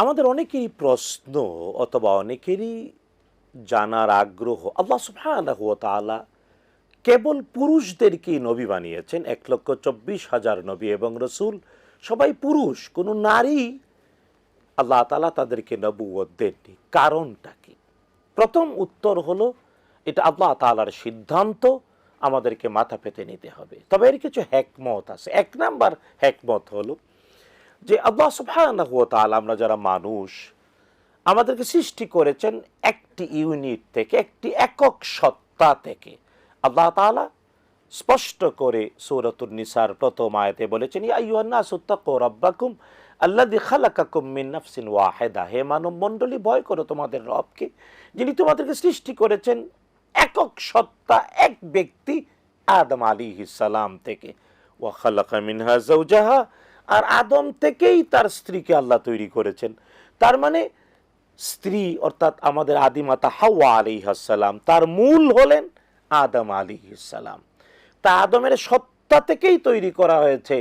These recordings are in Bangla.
আমাদের অনেকেরই প্রশ্ন অথবা অনেকেরই জানার আগ্রহ, আল্লাহ সুবহানাহু কেবল পুরুষদেরকেই নবী বানিয়েছেন, এক লক্ষ চব্বিশ হাজার নবী এবং রসুল সবাই পুরুষ, কোনো নারী আল্লাহ তালা তাদেরকে নবুয়ত দেননি। কারণটা কি? প্রথম উত্তর হলো, এটা আল্লাহ তালার সিদ্ধান্ত, আমাদেরকে মাথা পেতে নিতে হবে। তবে এর কিছু হ্যাকমত আছে। এক নাম্বার হ্যাকমত হলো যে আল্লাহ তাআলা, আমরা যারা মানুষ, আমাদেরকে সৃষ্টি করেছেন একটি ইউনিট থেকে, একটি একক সত্তা থেকে। আল্লাহ তাআলা স্পষ্ট করে সূরাতুন নিসার প্রথম আয়াতে বলেছেন নাফসিন ওয়াহিদা। হে মানব ভয় করো তোমাদের রবকে, যিনি তোমাদেরকে সৃষ্টি করেছেন একক সত্তা, এক ব্যক্তি, আদম আলাইহিস সালাম থেকে। ওয়া খালাকা মিনহা যাওজাহা আর আদম থেকেই তার স্ত্রীকে আল্লাহ তৈরি করেছেন। তার মানে স্ত্রী অর্থাৎ আমাদের আদিমাতা হাওয়া আলিহাসাল্লাম তার মূল হলেন আদম আলিহাসাল্লাম তা আদমের সত্তা থেকেই তৈরি করা হয়েছে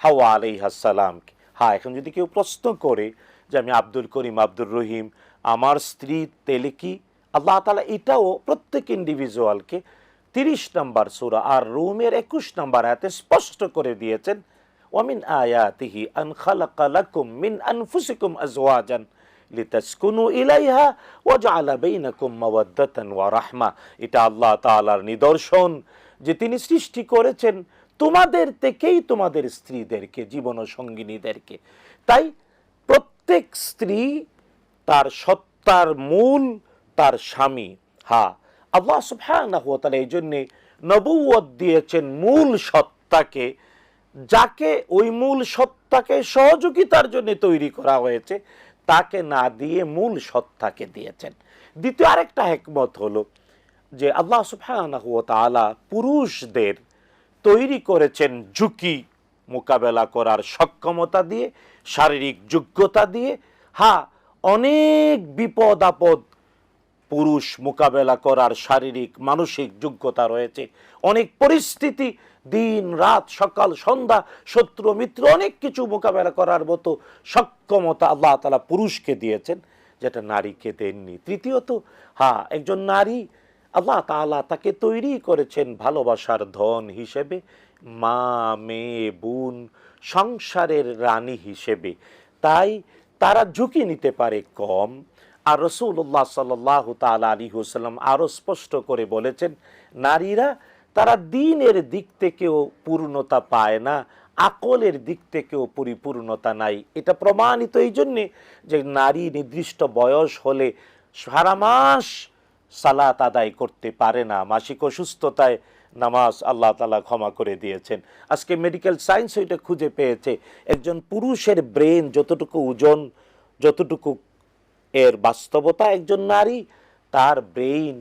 হাওয়া আলিহাসাল্লামকে হ্যাঁ এখন যদি কেউ প্রশ্ন করে যে আমি আব্দুল করিম, আব্দুর রহিম, আমার স্ত্রী তেলেকি আল্লাহ তালা এটাও প্রত্যেক ইন্ডিভিজুয়ালকে তিরিশ নম্বর সুরা আর রুমের একুশ নম্বর হাতে স্পষ্ট করে দিয়েছেন ওয়ামিন আয়াতিহি আন খালাকা মিন আনফুসিকুম আজওয়াজান লিতাসকুনু ইলাইহা ওয়া জাআলা বাইনাকুম মাওয়াদ্দাতান ওয়া রাহমা এটা আল্লাহ তাআলার নিদর্শন যে তিনি সৃষ্টি করেছেন তোমাদের থেকেই তোমাদের স্ত্রীদেরকে, জীবন সঙ্গিনীদেরকে। তাই প্রত্যেক স্ত্রী তার সত্তার মূল তার স্বামী। হ্যাঁ আল্লাহ সুবহানাহু ওয়া তাআলা এই জন্যে নবুয়ত দিয়েছেন মূল সত্তাকে যাকে ওই মূল সত্তাকে সহযোগিতার জন্য তৈরি করা হয়েছে, তাকে না দিয়ে মূল সত্তাকে দিয়েছেন। দ্বিতীয় আরেকটা একমত হলো যে আল্লাহ ওয়া পুরুষদের তৈরি করেছেন ঝুঁকি মোকাবেলা করার সক্ষমতা দিয়ে, শারীরিক যোগ্যতা দিয়ে। হ্যাঁ অনেক বিপদ আপদ পুরুষ মোকাবেলা করার শারীরিক, মানসিক যোগ্যতা রয়েছে। অনেক পরিস্থিতি, দিন, রাত, সকাল, সন্ধ্যা, শত্রু, মিত্র, অনেক কিছু মোকাবেলা করার মতো সক্ষমতা আল্লাহ তালা পুরুষকে দিয়েছেন, যেটা নারীকে দেননি। তৃতীয়ত হ্যাঁ একজন নারী আল্লাহ তাআলা তাকে তৈরি করেছেন ভালোবাসার ধন হিসেবে, মা, মেয়ে, বোন, সংসারের রানী হিসেবে। তাই তারা ঝুঁকি নিতে পারে কম আর রসুল্লাহ সাল্লাহ তালা আলী হুসাল্লাম আরও স্পষ্ট করে বলেছেন, নারীরা তারা দিনের দিক থেকেও পূর্ণতা পায় না, আকলের দিক থেকেও পরিপূর্ণতা নাই। এটা প্রমাণিত এই জন্যে যে নারী নির্দিষ্ট বয়স হলে সারা মাস সালাত আদায় করতে পারে না। মাসিক অসুস্থতায় নামাজ আল্লাহ তালা ক্ষমা করে দিয়েছেন। আজকে মেডিকেল সায়েন্স ওইটা খুঁজে পেয়েছে। একজন পুরুষের ব্রেন যতটুকু ওজন, যতটুকু এর বাস্তবতা একজন নারী, তার ব্রেইন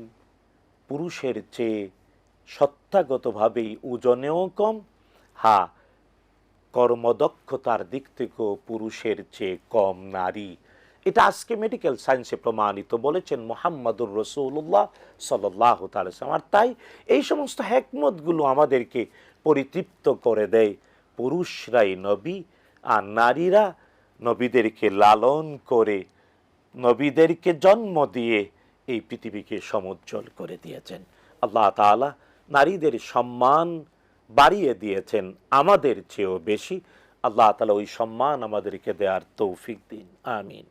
পুরুষের চেয়ে সত্তাগতভাবেই ওজনেও কম। হা, কর্মদক্ষতার দিক থেকেও পুরুষের চেয়ে কম নারী। এটা আজকে মেডিকেল সায়েন্সে প্রমাণিত বলেছেন মোহাম্মদুর রসুল্লাহ সাল্লাহ তালাম আর তাই এই সমস্ত হ্যাকমতগুলো আমাদেরকে পরিতৃপ্ত করে দেয়। পুরুষরাই নবী আর নারীরা নবীদেরকে লালন করে নবীদেরকে জন্ম দিয়ে এই পৃথিবীকে সমুজ্জ্বল করে দিয়েছেন। আল্লাহ তালা নারীদের সম্মান বাড়িয়ে দিয়েছেন আমাদের চেয়েও বেশি। আল্লাহ তালা ওই সম্মান আমাদেরকে দেওয়ার তৌফিক দিন। আমিন।